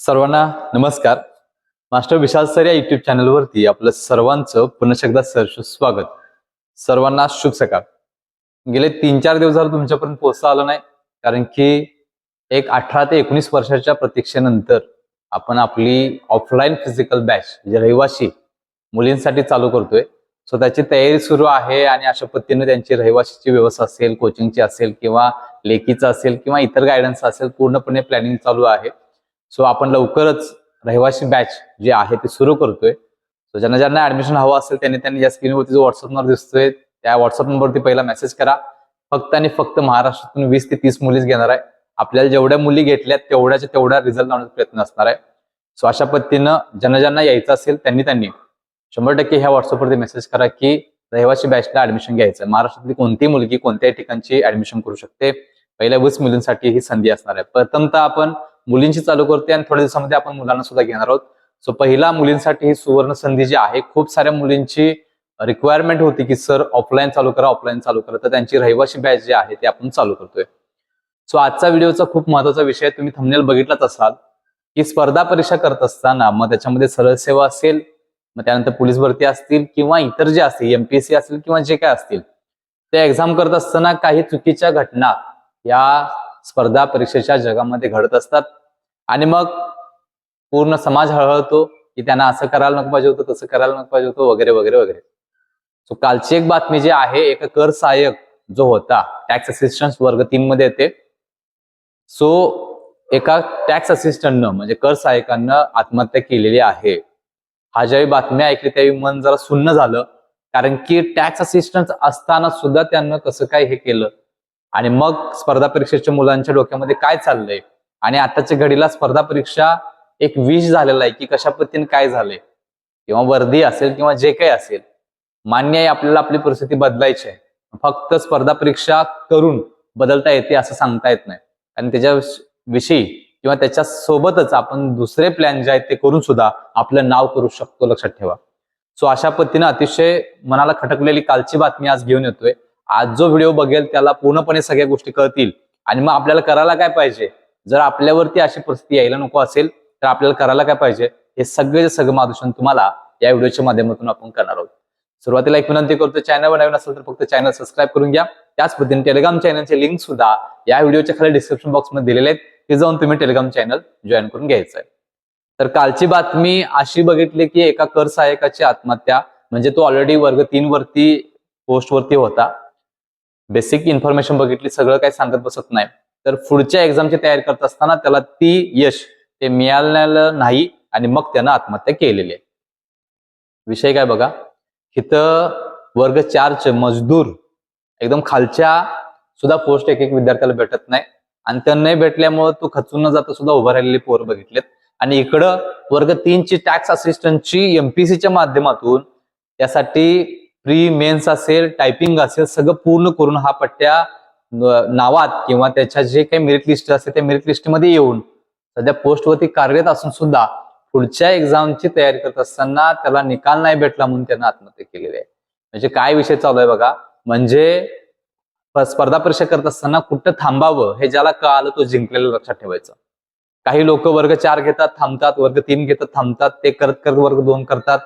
सर्वांना नमस्कार. Master Vishal sir या युट्यूब चॅनलवरती आपलं सर्वांचं पुन्हा एकदा सहर्ष स्वागत. सर्वांना शुभ सकाळ. गेले तीन चार दिवस झालं तुमच्यापर्यंत पोहोचता आलं नाही कारण की एक अठरा ते एकोणीस वर्षाच्या प्रतीक्षेनंतर आपण आपली ऑफलाईन फिजिकल बॅच म्हणजे रहिवाशी मुलींसाठी चालू करतोय सो त्याची तयारी सुरू आहे आणि अशा पद्धतीने त्यांची रहिवाशीची व्यवस्था असेल कोचिंगची असेल किंवा लेखीचं असेल किंवा इतर गायडन्स असेल पूर्णपणे प्लॅनिंग चालू आहे. सो आपण लवकरच रहिवासी बॅच जे आहे ते सुरू करतोय. सो ज्यांना ज्यांना ऍडमिशन हवं असेल त्यांनी त्यांनी या स्क्रीनवरती जो व्हॉट्सअप नंबर दिसतोय त्या व्हॉट्सअप नंबरवरती पहिला मेसेज करा. फक्त आणि फक्त महाराष्ट्रातून वीस ते तीस मुलीच घेणार आहे. आपल्याला जेवढ्या मुली घेतल्यात तेवढ्याच्या तेवढा रिझल्ट लावण्याचा प्रयत्न असणार आहे. सो अशा पद्धतीनं ज्यांना ज्यांना यायचं असेल त्यांनी त्यांनी शंभर टक्के ह्या व्हॉट्सअपवरती मेसेज करा की रहिवासी बॅचला ऍडमिशन घ्यायचं आहे. महाराष्ट्रातली कोणतीही मुलगी कोणत्याही ठिकाणची ऍडमिशन करू शकते. पहिल्या वीस मुलींसाठी ही संधी असणार आहे. प्रथमतः आपण मुलींची चालू करते आणि थोड्या दिवसामध्ये आपण मुलांना सुद्धा घेणार आहोत. सो पहिला मुलींसाठी ही सुवर्ण संधी जी आहे खूप साऱ्या मुलींची रिक्वायरमेंट होती की सर ऑफलाईन चालू करा ऑफलाईन चालू करा. तर त्यांची रहिवाशी बॅच जी आहे ते आपण चालू करतोय. सो आजचा व्हिडिओचा खूप महत्त्वाचा विषय तुम्ही थंबनेल बघितलाच असाल की स्पर्धा परीक्षा करत असताना मग त्याच्यामध्ये सरळ सेवा असेल मग त्यानंतर पोलीस भरती असतील किंवा इतर जे असतील एमपीएससी असेल किंवा जे काय असतील ते एक्झाम करत असताना काही चुकीच्या घटना या स्पर्धा परीक्षेच्या जगामध्ये घडत असतात. आणि मग पूर्ण समाज हळहळतो की त्यांना असं करायला नको पाहिजे होतं तसं करायला नको पाहिजे होतं वगैरे वगैरे वगैरे. सो कालची एक बातमी जी आहे एक कर सहाय्यक जो होता टॅक्स असिस्टंट वर्ग तीन मध्ये येते. सो एका टॅक्स असिस्टंटनं म्हणजे कर सहाय्यकांना आत्महत्या केलेली आहे. हा ज्यावेळी बातम्या ऐकली त्यावेळी मन जरा सुन्न झालं. कारण की टॅक्स असिस्टंट असताना सुद्धा त्यांना कसं काय हे केलं? आणि मग स्पर्धा परीक्षेच्या मुलांच्या डोक्यामध्ये काय चाललंय? आणि आताच्या घडीला स्पर्धा परीक्षा एक विष झालेला आहे की कशा पद्धतीने काय झालंय? किंवा वर्दी असेल किंवा जे काही असेल मान्य आहे आपल्याला आपली परिस्थिती बदलायची आहे. फक्त स्पर्धा परीक्षा करून बदलता येते असं सांगता येत नाही. आणि त्याच्या विषयी किंवा त्याच्या सोबतच आपण दुसरे प्लॅन जे आहेत ते करून सुद्धा आपलं नाव करू शकतो लक्षात ठेवा. सो अशा पद्धतीनं अतिशय मनाला खटकलेली कालची बातमी आज घेऊन येतोय. आज जो व्हिडिओ बघेल त्याला पूर्णपणे सगळ्या गोष्टी कळतील. आणि मग आपल्याला करायला काय पाहिजे? जर आपल्यावरती अशी परिस्थिती यायला नको असेल तर आपल्याला करायला काय पाहिजे? हे सगळे सगळं मार्गदर्शन तुम्हाला या व्हिडिओच्या माध्यमातून आपण करणार आहोत. सुरुवातीला एक विनंती करतो चॅनलवर नवीन असेल तर फक्त चॅनल सबस्क्राईब करून घ्या. त्याच पद्धतीने टेलिग्राम चॅनलचे लिंक सुद्धा या व्हिडिओच्या खाली डिस्क्रिप्शन बॉक्समध्ये दिलेले आहेत. ते जाऊन तुम्ही टेलिग्राम चॅनल जॉईन करून घ्यायचं आहे. तर कालची बातमी अशी बघितली की एका कर सहाय्यकाची आत्महत्या म्हणजे तो ऑलरेडी वर्ग तीन वरती पोस्ट वरती होता. बेसिक इन्फॉर्मेशन बघितली सगळं काही सांगत बसत नाही. तर पुढच्या एक्झामची तयारी करत असताना त्याला ती यश ते मिळालेलं नाही आणि मग त्यानं आत्महत्या केलेली आहे. विषय काय बघा? इथं वर्ग चारचे मजदूर एकदम खालच्या सुद्धा पोस्ट एक एक विद्यार्थ्याला भेटत नाही. आणि त्या नाही भेटल्यामुळे तो खचून न जाता सुद्धा उभं राहिलेली पोर बघितलेत. आणि इकडं वर्ग तीनची टॅक्स असिस्टंटची एमपीसीच्या माध्यमातून त्यासाठी प्री मेन्स असेल टायपिंग असेल सगळं पूर्ण करून हा पट्ट्या नावात किंवा त्याच्या जे काही मेरिट लिस्ट असते त्या मेरिट लिस्टमध्ये येऊन सध्या पोस्टवरती कार्यरत असून सुद्धा पुढच्या एक्झामची तयारी करत असताना त्याला निकाल नाही भेटला म्हणून त्यांना आत्महत्या केलेली आहे. म्हणजे काय विषय चालू आहे बघा? म्हणजे स्पर्धा परीक्षा करत असताना कुठं थांबावं हे ज्याला कळालं तो जिंकलेलं लक्षात ठेवायचं. काही लोक वर्ग चार घेतात थांबतात वर्ग तीन घेतात थांबतात ते करत करत वर्ग दोन करतात.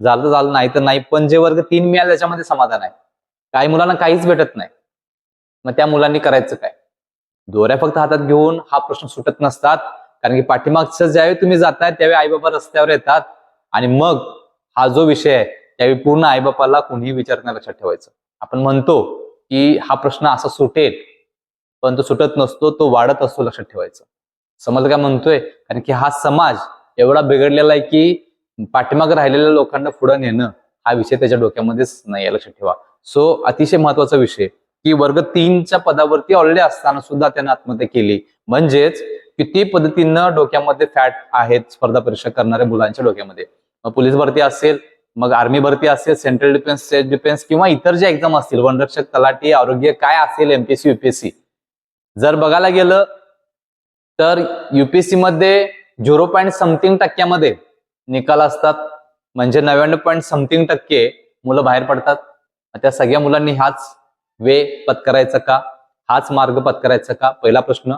झालं तर झालं नाही तर नाही. पण जे वर्ग तीन मिळाले त्याच्यामध्ये समाधान आहे. काही मुलांना काहीच भेटत नाही. मग त्या मुलांनी करायचं काय? दोऱ्या फक्त हातात घेऊन हा प्रश्न सुटत नसतात. कारण की पाठीमागचं ज्यावेळी तुम्ही जाताय त्यावेळी आईबाबा रस्त्यावर येतात. आणि मग हा जो विषय आहे त्यावेळी पूर्ण आईबापाला कोणीही विचार नाही लक्षात ठेवायचं. आपण म्हणतो की हा प्रश्न असा सुटेल पण तो सुटत नसतो तो वाढत असतो लक्षात ठेवायचं. समज काय म्हणतोय? कारण की हा समाज एवढा बिघडलेला आहे की पाठीमागे राहिलेल्या लोकांना पुढे नेणं हा विषय त्याच्या डोक्यामध्येच नाही आहे लक्षात ठेवा. सो अतिशय महत्त्वाचा विषय की वर्ग तीनच्या पदावरती ऑलरेडी असताना सुद्धा त्यानं आत्महत्या केली. म्हणजेच किती पद्धतीनं डोक्यामध्ये फॅट आहेत स्पर्धा परीक्षा करणाऱ्या मुलांच्या डोक्यामध्ये? मग पोलीस भरती असेल मग आर्मी भरती असेल सेंट्रल डिफेन्स स्टेट डिफेन्स किंवा इतर ज्या एक्झाम असतील वनरक्षक तलाठी आरोग्य काय असेल एमपीएससी युपीएससी जर बघायला गेलं तर युपीएससी मध्ये झिरो पॉईंट समथिंग टक्क्यामध्ये निकाल असतात. म्हणजे नव्याण्णव पॉईंट समथिंग टक्के मुलं बाहेर पडतात. त्या सगळ्या मुलांनी हाच वे पत्करायचा का? हाच मार्ग पत्करायचा का? पहिला प्रश्न.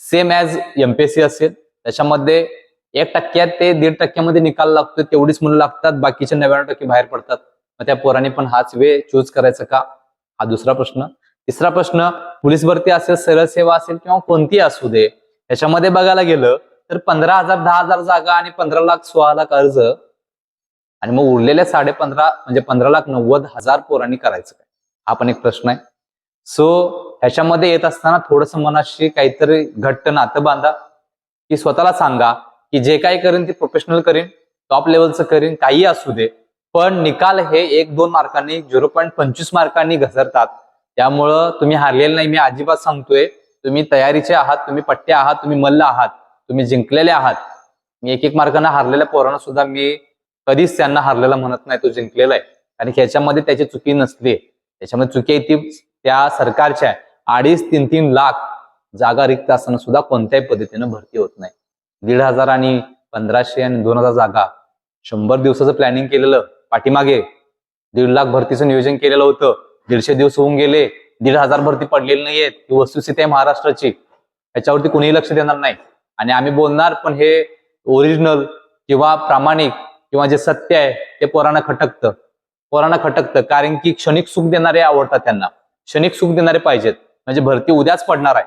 सेम ॲज एमपीएससी असेल. त्याच्यामध्ये एक टक्क्यात ते दीड टक्क्यामध्ये निकाल लागतो तेवढीच मुलं लागतात. बाकीचे नव्याण्णव टक्के बाहेर पडतात. मग त्या पोरांनी पण हाच वे चूज करायचा का? हा दुसरा प्रश्न. तिसरा प्रश्न पोलीस भरती असेल सरळ सेवा असेल किंवा कोणती असू दे याच्यामध्ये बघायला गेलं तर पंधरा हजार दहा हजार जागा आणि पंधरा लाख सोळा लाख अर्ज. आणि मग उरलेल्या साडे पंधरा म्हणजे पंधरा लाख नव्वद हजार पोरांनी करायचं काय? हा पण एक प्रश्न आहे. सो ह्याच्यामध्ये येत असताना थोडस मनाशी काहीतरी घट्ट नातं बांधा. की स्वतःला सांगा की जे काही करेन ते प्रोफेशनल करीन टॉप लेवलचं करीन काही असू दे. पण निकाल हे एक दोन मार्कांनी झिरो पॉईंट पंचवीस मार्कांनी घसरतात. त्यामुळं तुम्ही हारलेलं नाही. मी अजिबात सांगतोय तुम्ही तयारीचे आहात तुम्ही पट्टे आहात तुम्ही मल्ल आहात. तुम्ही जिंकलेले आहात. मी एक एक मार्कांना हारलेल्या पोरांना सुद्धा मी कधीच त्यांना हारलेला म्हणत नाही तो जिंकलेला आहे. कारण की ह्याच्यामध्ये त्याची चुकी नसली. त्याच्यामध्ये चुकी आहे ती त्या सरकारच्या अडीच तीन तीन लाख जागा रिक्त असताना सुद्धा कोणत्याही पद्धतीनं भरती होत नाही. दीड हजार आणि पंधराशे आणि दोन हजार जागा. शंभर दिवसाचं प्लॅनिंग केलेलं पाठीमागे दीड लाख भरतीचं नियोजन केलेलं होतं. दीडशे दिवस होऊन गेले. दीड हजार भरती पडलेली नाहीयेत. ही वस्तुस्थिती आहे महाराष्ट्राची. याच्यावरती कोणीही लक्ष देणार नाही. आणि आम्ही बोलणार पण हे ओरिजिनल किंवा प्रामाणिक किंवा जे सत्य आहे ते पोरांना खटकतं. पोरांना खटकतं कारण की क्षणिक सुख देणारे आवडतात त्यांना. क्षणिक सुख देणारे पाहिजेत. म्हणजे भरती उद्याच पडणार आहे.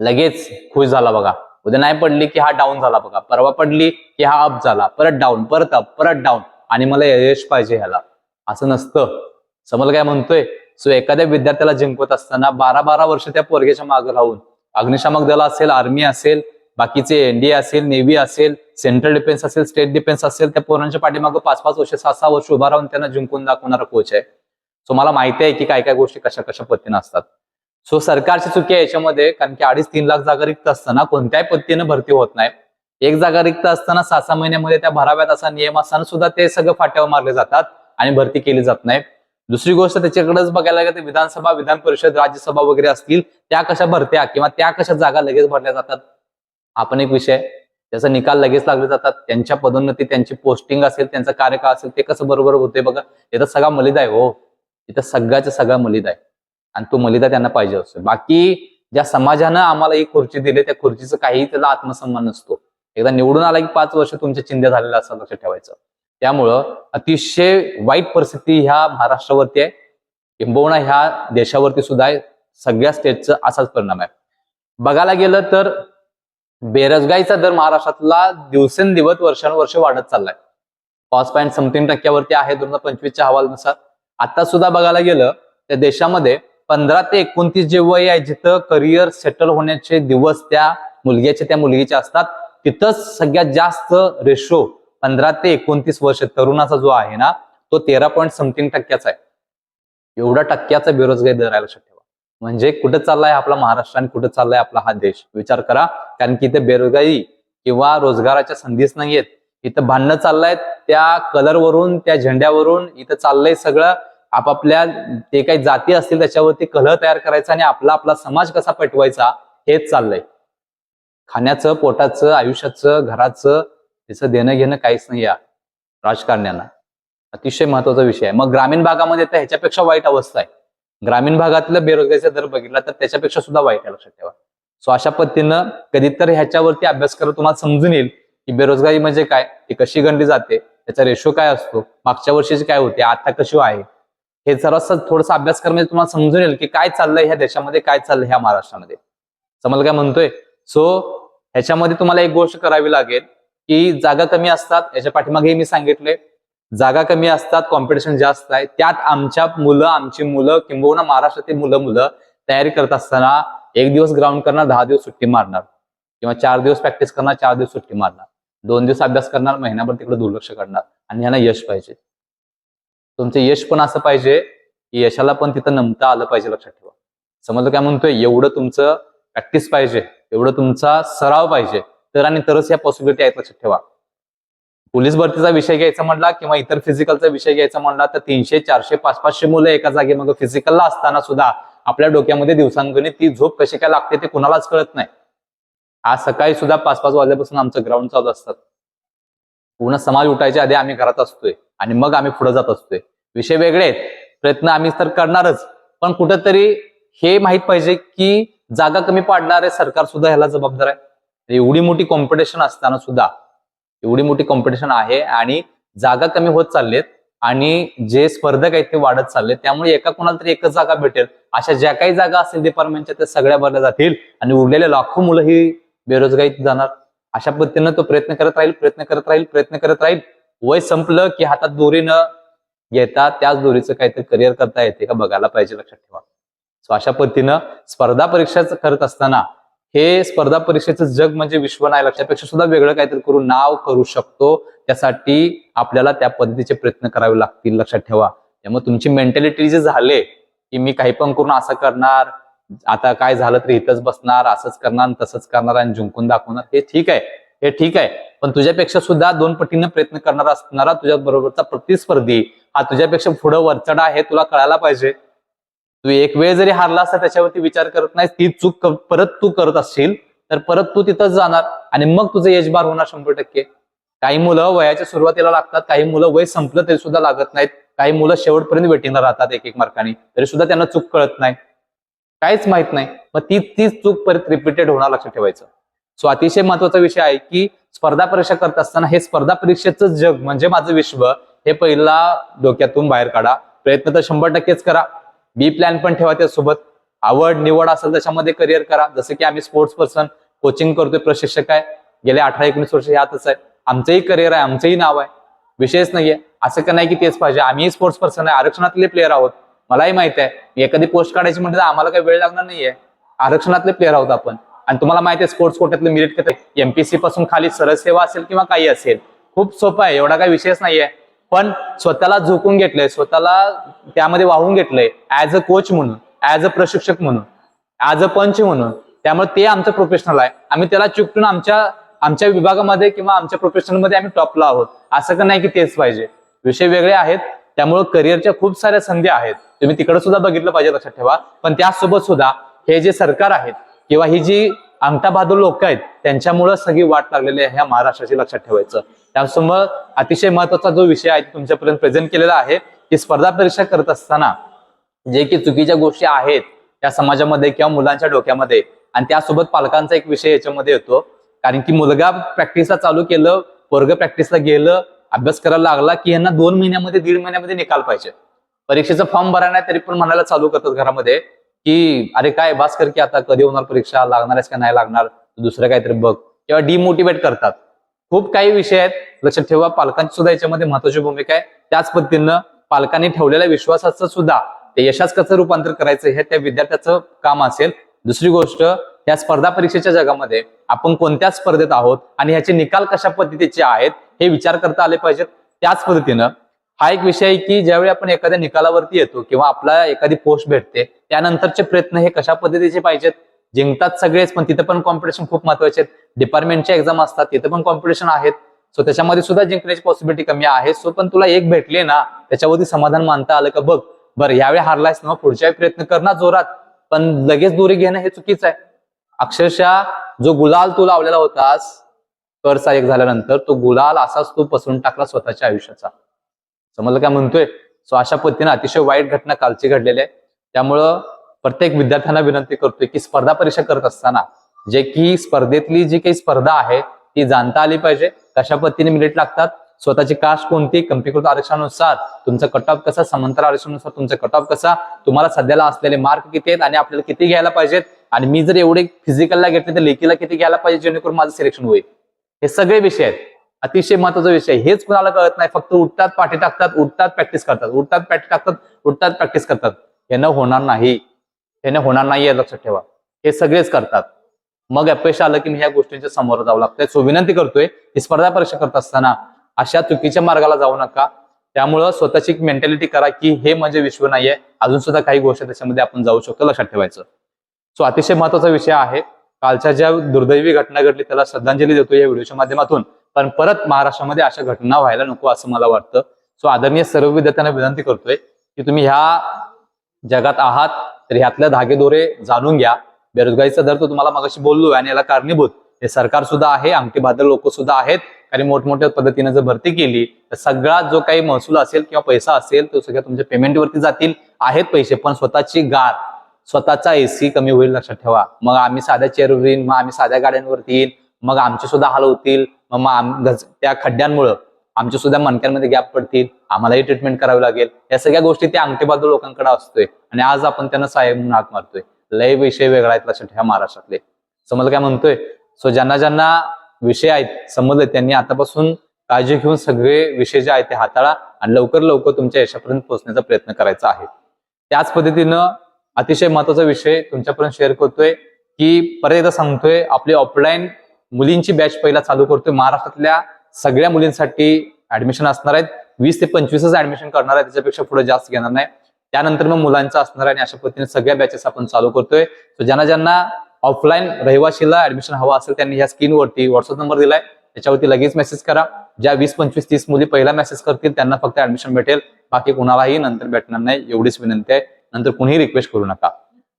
लगेच खुश झाला बघा. उद्या नाही पडली की हा डाऊन झाला बघा. परवा पडली की हा अप झाला. परत डाऊन परत अप परत डाऊन आणि मला यश पाहिजे ह्याला. असं नसतं. समज काय म्हणतोय? सो एखाद्या विद्यार्थ्याला जिंकवत असताना बारा बारा वर्ष त्या पोरग्याच्या मागे राहून अग्निशामक दल असेल आर्मी असेल बाकीचे एनडीए असेल नेव्ही असेल सेंट्रल डिफेन्स असेल स्टेट डिफेन्स असेल त्या पोरांच्या पाठीमागं पाच पाच वर्ष सहा सहा वर्ष उभा राहून त्यांना जिंकून दाखवणारा कोच आहे. सो मला माहिती आहे की काय काय गोष्टी कशा कशा पद्धतीने असतात. सो सरकारची चुकी आहे याच्यामध्ये कारण की अडीच तीन लाख जागा रिक्त असताना कोणत्याही पद्धतीनं भरती होत नाही. एक जागा रिक्त असताना सहा सहा महिन्यामध्ये त्या भराव्यात असा नियम असताना सुद्धा ते सगळं फाट्यावर मारले जातात आणि भरती केली जात नाही. दुसरी गोष्ट त्याच्याकडेच बघायला गेलं तर विधानसभा विधान परिषद राज्यसभा वगैरे असतील त्या कशा भरत्या किंवा त्या कशा जागा लगेच भरल्या जातात? आपण एक विषय त्याचा निकाल लगेच लागले जातात. त्यांच्या पदोन्नती त्यांची पोस्टिंग असेल त्यांचा कार्यकाळ असेल ते कसं बरोबर होते बघा. इथं सगळा मलिदा आहे हो. इथं सगळ्याचा सगळा मलिदा आहे. आणि तो मलिदा त्यांना पाहिजे असतो. बाकी ज्या समाजानं आम्हाला ही खुर्ची दिली त्या खुर्चीचं काही त्याला आत्मसन्मान नसतो. एकदा निवडून आला की पाच वर्ष तुमच्या चिंध्या झालेल्या असं लक्षात ठेवायचं. त्यामुळं अतिशय वाईट परिस्थिती ह्या महाराष्ट्रावरती आहे. किंबहुना ह्या देशावरती सुद्धा आहे. सगळ्या स्टेटचा असाच परिणाम आहे. बघायला गेलं तर बेरोजगारीचा दर महाराष्ट्रातला दिवसेंदिवस वर्षानुवर्ष वाढत चाललाय. पाच पॉईंट समथिंग टक्क्यावरती आहे दोन हजार पंचवीसच्या अहवालानुसार. आता सुद्धा बघायला गेलं तर देशामध्ये पंधरा ते एकोणतीस जे वय आहे जिथं करिअर सेटल होण्याचे दिवस त्या मुलग्याचे त्या मुलगीचे असतात तिथंच सगळ्यात जास्त रेशो पंधरा ते एकोणतीस वर्ष तरुणाचा जो आहे ना तो तेरा पॉईंट समथिंग टक्क्याचा आहे. एवढा टक्क्याचा बेरोजगारी दर आहे लक्षात ठेवा म्हणजे कुठं चाललाय आपला महाराष्ट्र आणि कुठं चाललाय आपला हा देश? विचार करा. कारण की इथे बेरोजगारी किंवा रोजगाराच्या संधीच नाहीयेत. इथं भांडणं चाललंय त्या कलरवरून त्या झेंड्यावरून इथं चाललंय सगळं. आपापल्या ते काही जाती असतील त्याच्यावरती कलह तयार करायचा आणि आपला आपला समाज कसा पेटवायचा हेच चाललंय. खाण्याचं पोटाचं आयुष्याचं घराचं त्याचं देणं घेणं काहीच नाही या राजकारण्यांना. अतिशय महत्त्वाचा विषय आहे. मग ग्रामीण भागामध्ये तर ह्याच्यापेक्षा वाईट अवस्था आहे. ग्रामीण भागातलं बेरोजगारीचा दर बघितला तर त्याच्यापेक्षा सुद्धा वाईट आहे लक्षात ठेवा. सो अशा पद्धतीनं कधीतरी ह्याच्यावरती अभ्यास करत तुम्हाला समजून येईल की बेरोजगारी म्हणजे काय ती कशी गणली जाते त्याचा रेशो काय असतो मागच्या वर्षीची काय होते आता कशी आहे? हे जरासं थोडासा अभ्यास म्हणजे तुम्हाला समजून येईल की काय चाललंय ह्या देशामध्ये काय चाललंय ह्या महाराष्ट्रामध्ये. समजा काय म्हणतोय? सो ह्याच्यामध्ये तुम्हाला एक गोष्ट करावी लागेल. की जागा कमी असतात याच्या पाठीमागे मी सांगितले. जागा कमी असतात कॉम्पिटिशन जास्त आहे. त्यात आमच्या मुलं आमची मुलं किंबहुना महाराष्ट्रातील मुलं मुलं तयारी करत असताना एक दिवस ग्राउंड करणार दहा दिवस सुट्टी मारणार. किंवा चार दिवस प्रॅक्टिस करणार चार दिवस सुट्टी मारणार. दोन दिवस अभ्यास करणार महिनाभर तिकडे दुर्लक्ष करणार. आणि यांना यश पाहिजे. तुमचं यश पण असं पाहिजे की यशाला पण तिथं नमता आलं पाहिजे लक्षात ठेवा. समजलं काय म्हणतोय? एवढं तुमचं प्रॅक्टिस पाहिजे. एवढं तुमचा सराव पाहिजे. तर आणि तरच या पॉसिबिलिटी आहेत लक्षात ठेवा. पोलीस भरतीचा विषय घ्यायचा म्हणला किंवा इतर फिजिकलचा विषय घ्यायचा म्हणला तर तीनशे चारशे पाच पाचशे मुलं एका जागी मग फिजिकलला असताना सुद्धा आपल्या डोक्यामध्ये दिवसांगणी ती झोप कशी काय लागते ते कुणालाच कळत नाही. आज सकाळी सुद्धा पाच पाच वाजल्यापासून आमचं ग्राउंड चालू असतात पूर्ण समाज उठायच्या आधी आम्ही घरात असतोय आणि मग आम्ही पुढे जात असतोय. विषय वेगळे प्रयत्न आम्ही तर करणारच. पण कुठंतरी हे माहीत पाहिजे की जागा कमी पाडणारे सरकार सुद्धा ह्याला जबाबदार आहे. म्हणजे एवढी मोठी कॉम्पिटिशन असताना सुद्धा एवढी मोठी कॉम्पिटिशन आहे आणि जागा कमी होत चाललेत आणि जे स्पर्धक आहेत ते वाढत चालले त्यामुळे एका कोणाला तरी एकच जागा भेटेल. अशा ज्या काही जागा असतील डिपार्टमेंटच्या त्या सगळ्या भरल्या जातील आणि उरलेले लाखो मुलं ही बेरोजगारीत जाणार. अशा पद्धतीनं तो प्रयत्न करत राहील प्रयत्न करत राहील प्रयत्न करत राहील. वय संपलं की हातात दोरी न घेता त्याच दोरीचं काहीतरी करिअर करता येते का बघायला पाहिजे लक्षात ठेवा. सो अशा पद्धतीनं स्पर्धा परीक्षाच करत असताना हे स्पर्धा परीक्षेचं जग म्हणजे विश्व नाही लक्षापेक्षा सुद्धा वेगळं काहीतरी करून नाव करू शकतो. त्यासाठी आपल्याला त्या पद्धतीचे प्रयत्न करावे लागतील लक्षात ठेवा. त्यामुळे तुमची मेंटॅलिटी जे झाले की मी काही पण करून असं करणार आता काय झालं तरी इथंच बसणार असंच करणार तसंच करणार आणि जिंकून दाखवणार हे ठीक आहे. हे ठीक आहे. पण तुझ्यापेक्षा सुद्धा दोन पटीनं प्रयत्न करणारा असणारा तुझ्या बरोबरचा प्रतिस्पर्धी हा तुझ्यापेक्षा पुढं वरचढ आहे तुला कळायला पाहिजे. तू एक वेळ जरी हारला असता त्याच्यावरती विचार करत नाही ती चूक परत तू करत असशील तर परत तू तिथंच जाणार आणि मग तुझं यशबार होणार शंभर टक्के. काही मुलं वयाच्या सुरुवातीला लागतात काही मुलं वय संपलं तरी सुद्धा लागत नाहीत काही मुलं शेवटपर्यंत वेटिंगला राहतात एक एक मार्काने तरी सुद्धा त्यांना चूक कळत नाही. काहीच माहीत नाही. मग ती तीच चूक परत रिपीटेड होणार लक्षात ठेवायचं. सो अतिशय महत्त्वाचा विषय आहे की स्पर्धा परीक्षा करत असताना हे स्पर्धा परीक्षेचं जग म्हणजे माझं विश्व हे पहिला डोक्यातून बाहेर काढा. प्रयत्न तर शंभर टक्केच करा. बी प्लॅन पण ठेवा त्यासोबत. आवड निवड असेल त्याच्यामध्ये करिअर करा. जसं की आम्ही स्पोर्ट्स पर्सन कोचिंग करतोय प्रशिक्षक आहे. गेले अठरा एकोणीस वर्ष यातच आहे. आमचंही करिअर आहे आमचंही नाव आहे. विषयच नाहीये. असं का नाही की तेच पाहिजे. आम्ही स्पोर्ट्स पर्सन आहे. आरक्षणातले प्लेअर आहोत. मलाही माहीत आहे. एखादी पोस्ट काढायची म्हणजे आम्हाला काही वेळ लागणार नाहीये. आरक्षणातले प्लेअर आहोत आपण. आणि तुम्हाला माहिती आहे स्पोर्ट्स कोट्यातले मिरिट किती एमपीसी पासून खाली सरळ सेवा असेल किंवा काही असेल. खूप सोपं आहे. एवढा काही विषयच नाहीये. पण स्वतःला झोकून घेतलंय स्वतःला त्यामध्ये वाहून घेतलंय ऍज अ कोच म्हणून ऍज अ प्रशिक्षक म्हणून ऍज अ पंच म्हणून. त्यामुळे ते आमचं प्रोफेशनल आहे. आम्ही त्याला चुकटून आमच्या आमच्या विभागामध्ये किंवा आमच्या प्रोफेशनलमध्ये आम्ही टॉपला आहोत. असं का नाही की तेच पाहिजे. विषय वेगळे आहेत. त्यामुळं करिअरच्या खूप साऱ्या संधी आहेत. तुम्ही तिकडे सुद्धा बघितलं पाहिजे लक्षात ठेवा. पण त्यासोबत सुद्धा हे जे सरकार आहेत किंवा ही जी अंगठा बहादूर लोक आहेत त्यांच्यामुळं सगळी वाट लागलेली आहे ह्या महाराष्ट्राची लक्षात ठेवायचं. त्यासमोर अतिशय महत्त्वाचा जो विषय आहे तुमच्यापर्यंत प्रेझेंट केलेला आहे की स्पर्धा परीक्षा करत असताना जे की चुकीच्या गोष्टी आहेत त्या समाजामध्ये किंवा मुलांच्या डोक्यामध्ये आणि त्यासोबत पालकांचा एक विषय याच्यामध्ये येतो. कारण की मुलगा प्रॅक्टिसला चालू केलं वर्ग प्रॅक्टिसला गेलं अभ्यास करायला लागला की यांना दोन महिन्यामध्ये दीड महिन्यामध्ये निकाल पाहिजे. परीक्षेचा फॉर्म भरायला नाही तरी पण म्हणायला चालू करतात घरामध्ये. की अरे काय बास कर की आता कधी होणार परीक्षा लागणार आहेस का नाही लागणार दुसरं काहीतरी बघ. किंवा डिमोटिवेट करतात. खूप काही विषय आहेत लक्षात ठेवा पालकांची सुद्धा याच्यामध्ये महत्वाची भूमिका आहे. त्याच पद्धतीनं पालकांनी ठेवलेल्या विश्वासाचं सुद्धा ते यशाच कसं रूपांतर करायचं हे त्या विद्यार्थ्याचं काम असेल. दुसरी गोष्ट या स्पर्धा परीक्षेच्या जगामध्ये आपण कोणत्या स्पर्धेत आहोत आणि ह्याचे निकाल कशा पद्धतीचे आहेत हे विचार करता आले पाहिजेत. त्याच पद्धतीनं हा एक विषय आहे की ज्यावेळी आपण एखाद्या निकालावरती येतो किंवा आपला एखादी पोस्ट भेटते त्यानंतरचे प्रयत्न हे कशा पद्धतीचे पाहिजेत? जिंकतात सगळेच पण तिथे पण कॉम्पिटिशन खूप महत्त्वाचे आहेत. डिपार्टमेंटच्या एक्झाम असतात तिथे पण कॉम्पिटिशन आहेत. सो त्याच्यामध्ये सुद्धा जिंकण्याची पॉसिबिलिटी कमी आहे. सो पण तुला एक भेटले ना त्याच्यावरती समाधान मानता आलं का? बघ बरं यावेळी हारलायस ना पुढच्या वेळी प्रयत्न कर ना जोरात. पण लगेच दोरी घेणं हे चुकीचं आहे. अक्षरशः जो गुलाल तू लावलेला होतास करचा एक झाल्यानंतर तो गुलाल असाच तू पसरून टाकला स्वतःच्या आयुष्याचा. समजलं काय म्हणतोय. सो अशा पद्धतीने अतिशय वाईट घटना कालची घडलेली आहे. त्यामुळं प्रत्येक विद्यार्थ्यांना विनंती करतोय की स्पर्धा परीक्षा करत असताना जे की स्पर्धेतली जी काही स्पर्धा आहे ती जाणता आली पाहिजे. कशा पद्धतीने मिनिट लागतात? स्वतःची कास्ट कोणती? कंपीकृत आरक्षणानुसार तुमचा कट ऑफ कसा? समांतर आरक्षणानुसार तुमचा कट ऑफ कसा? तुम्हाला सध्याला असलेले मार्क किती आहेत आणि आपल्याला किती घ्यायला पाहिजेत? आणि मी जर एवढे फिजिकलला घेतले तर लेखीला किती घ्यायला पाहिजे जेणेकरून माझं सिलेक्शन होईल? हे सगळे विषय आहेत. अतिशय महत्त्वाचा विषय हेच कुणाला कळत नाही. फक्त उठतात पाठी टाकतात उठतात प्रॅक्टिस करतात. उठतात पाठी टाकतात उठतात प्रॅक्टिस करतात. यानं होणार नाही. यानं होणार नाही हे लक्षात ठेवा. हे सगळेच करतात. मग अपयश आलं की मी ह्या गोष्टींच्या समोर जावं लागतंय. सो विनंती करतोय स्पर्धा परीक्षा करत असताना अशा चुकीच्या मार्गाला जाऊ नका. त्यामुळं स्वतःची मेंटॅलिटी करा की हे म्हणजे विश्व नाहीये. अजून सुद्धा काही गोष्टी त्याच्यामध्ये आपण जाऊ शकतो लक्षात ठेवायचं. सो अतिशय महत्त्वाचा विषय आहे. कालच्या ज्या दुर्दैवी घटना घडली त्याला श्रद्धांजली देतो या व्हिडिओच्या माध्यमातून. पण परत महाराष्ट्रामध्ये अशा घटना व्हायला नको असं मला वाटतं. सो आदरणीय सर्व विद्यार्थ्यांना विनंती करतोय की तुम्ही ह्या जगात आहात तर ह्यातल्या धागेदोरे जाणून घ्या. बेरोजगारीचा दर तो तुम्हाला मगाशी बोललो आणि याला कारणीभूत हे सरकार सुद्धा आहे अंगठी लोक सुद्धा आहेत. आणि मोठमोठ्या पद्धतीने जर भरती केली तर सगळा जो काही महसूल असेल किंवा पैसा असेल तो सगळ्या तुमच्या पेमेंटवरती जातील. आहेत पैसे पण स्वतःची गार स्वतःचा एसी कमी होईल लक्षात ठेवा. मग आम्ही साध्या चेअरवर येईन मग आम्ही साध्या गाड्यांवरती येईन मग आमचे सुद्धा हाल होतील. त्या खड्ड्यांमुळं आमच्या सुद्धा मणक्यांमध्ये गॅप पडतील आम्हालाही ट्रीटमेंट करावी लागेल. या सगळ्या गोष्टी त्या अंगठेबाजू लोकांकडे असतोय. आणि आज आपण त्यांना साहेब म्हणून हात मारतोय. लय विषय वेगळा आहेत लक्षात ठेवा महाराष्ट्रातले. समजलं काय म्हणतोय? सो ज्यांना ज्यांना विषय आहेत समजले त्यांनी आतापासून काळजी घेऊन सगळे विषय जे आहेत ते हाताळा आणि लवकर लवकर तुमच्या यशापर्यंत पोहोचण्याचा प्रयत्न करायचा आहे. त्याच पद्धतीनं अतिशय महत्त्वाचा विषय तुमच्यापर्यंत शेअर करतोय की परत एकदा सांगतोय आपली ऑफलाईन मुलींची बॅच पहिला चालू करतोय. महाराष्ट्रातल्या सगळ्या मुलींसाठी ऍडमिशन असणार आहेत. वीस ते पंचवीसच ऍडमिशन करणार आहे त्याच्यापेक्षा पुढे जास्त घेणार नाही. त्यानंतर मग मुलांचं असणार आहे आणि अशा पद्धतीने सगळ्या बॅचेस आपण चालू करतोय. ज्यांना ज्यांना ऑफलाईन रहिवाशीला ऍडमिशन हवं असेल त्यांनी ह्या स्क्रीनवरती व्हॉट्सअप नंबर दिलाय. त्याच्यावरती लगेच मेसेज करा. ज्या वीस पंचवीस तीस मुली पहिला मेसेज करतील त्यांना फक्त ऍडमिशन भेटेल. बाकी कुणालाही नंतर भेटणार नाही. एवढीच विनंती आहे. नंतर कुणीही रिक्वेस्ट करू नका.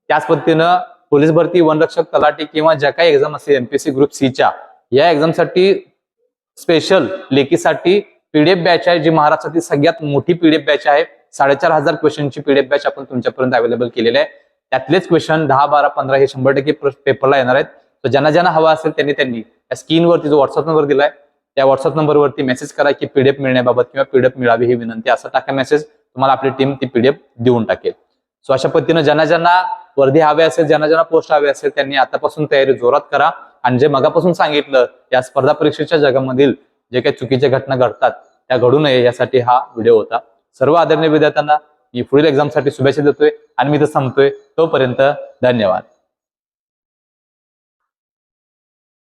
त्याच पद्धतीनं पोलीस भरती वनरक्षक तलाठी किंवा ज्या काही एक्झाम असतील एमपीएससी ग्रुप सीच्या या एक्झामसाठी स्पेशल लेखीसाठी पीडीएफ बॅच आहे जी महाराष्ट्रातील सगळ्यात मोठी पीडीएफ बॅच आहे. साडेचार हजार क्वेश्चनची पीडीएफ बॅच आपण तुमच्यापर्यंत अवेलेबल केलेली आहे. त्यातलेच क्वेश्चन दहा बारा पंधरा हे शंभर टक्के पेपरला येणार आहेत. तर ज्यांना ज्यांना हवा असेल त्यांनी त्यांनी त्या स्क्रीनवरती जो व्हॉट्सअप नंबर दिलाय त्या व्हॉट्सअप नंबरवरती मेसेज करा की पीडीएफ मिळण्याबाबत किंवा पीडीएफ मिळावी ही विनंती. असं टाका मेसेज तुम्हाला आपली टीम ती पीडीएफ देऊन टाकेल. सो अशा पद्धतीनं ज्यांना ज्यांना वर्दी हवे असेल ज्यांना ज्यांना पोस्ट हवे असेल त्यांनी आतापासून तयारी जोरात करा. आणि जे मगापासून सांगितलं या स्पर्धा परीक्षेच्या जगामधील जे काही चुकीच्या घटना घडतात त्या घडू नये यासाठी हा व्हिडिओ होता. सर्व आदरणीय विद्यार्थ्यांना मी पुढील एक्झामसाठी शुभेच्छा देतोय आणि मी तर सांगतोय तोपर्यंत धन्यवाद.